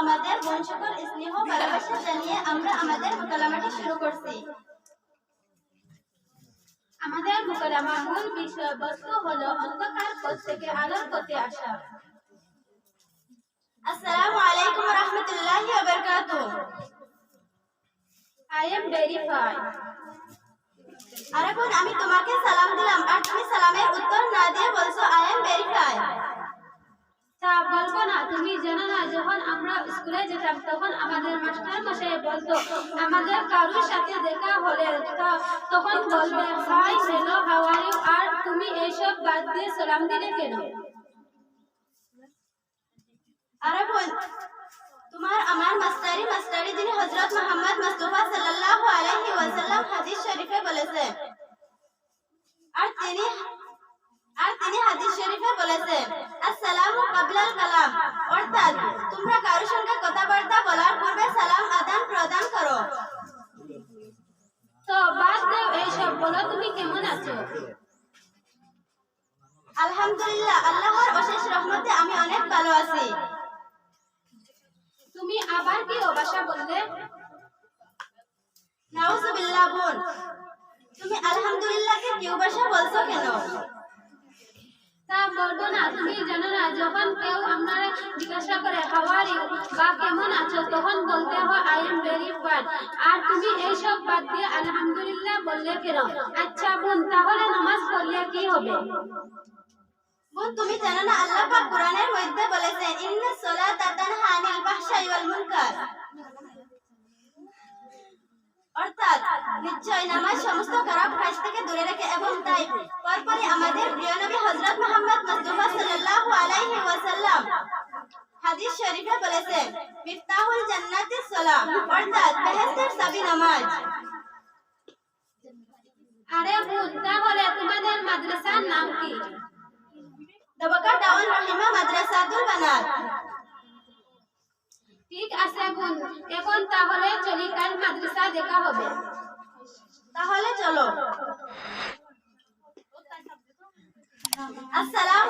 আমাদের বোন সকল স্নেহ, ভালোবাসা আমরা আমাদের মোকালামাটি শুরু করছি। আমাদের হলো অন্ধকার পথ থেকে আলোর পথে আসা। আসসালামু ভেরিফাই আরে বোন আমি তোমাকে সালাম দিলাম আর তুমি সালামের উত্তর না দিয়ে বলছো আই এম ভেরিফাই তা বলব না তুমি জানো না যখন আমরা স্কুলে যেতাম তখন আমাদের মাস্টার মশাই বলতো আমাদের কারোর সাথে দেখা হলে তখন বলবে hi hello how are you আর তুমি এইসব বাদ দিয়ে সালাম দিলে কেন? আরে তোমার আমার মাস্টারি মাস্টারি যিনি হযরত মুহাম্মদ মুস্তাফা সাল্লাল্লাহু আলাইহি ওয়াসাল্লাম হাদিস শরীফে বলেছেন। আর তিনি আর তিনি হাদিস শরীফে বলেছেন আসসালামু কাবলাল কালাম। অর্থাৎ তোমরা কারোর সঙ্গে কথাবার্তা বলার পূর্বে সালাম আদান প্রদান করো। তো বাদ দাও এইসব বলো তুমি কেমন আছো? আলহামদুলিল্লাহ আল্লাহর অশেষ রহমতে আমি অনেক ভালো আছি তুমি আবার কি ও ভাষা বললে? নাউজুবিল্লাহ বোন। তুমি আলহামদুলিল্লাহকে কেউ ভাষা বলছো কেন? তা বলব না তুমি জানো না যখন কেউ আমরা জিজ্ঞাসা করে ইউ বা কেমন আছো? তখন বলতে হয় আই এম ভেরি ফাইন আর তুমি এইসব বাদ দিয়ে আলহামদুলিল্লাহ বললে কেন? আচ্ছা বোন তাহলে নামাজ পড়লে কি হবে? বোন তুমি জানো না আল্লাহ পাক কোরআনের মধ্যে তানহা আনিল ফাহশাই ওয়াল মুনকার অর্থাৎ নিশ্চয় নামাজ সমস্ত খারাপ কাজ থেকে দূরে রাখে এবং তাই পরপরই আমাদের প্রিয় নবী হযরত মুহাম্মদ মুস্তাফা সাল্লাল্লাহু আলাইহি ওয়াসাল্লাম হাদিস শরীফে বলেছেন মিফতাহুল জান্নাতিস সালাম অর্থাৎ বেহেশতের চাবি নামাজ। আরে বোন তাহলে তোমাদের মাদ্রাসার নাম কি? দবাকা টাউন রহিমা মাদ্রাসাতুল বানাত। ঠিক আছে বোন এখন তাহলে চলি কাল মাদ্রাসা দেখা হবে। তাহলে চলো। আসসালামু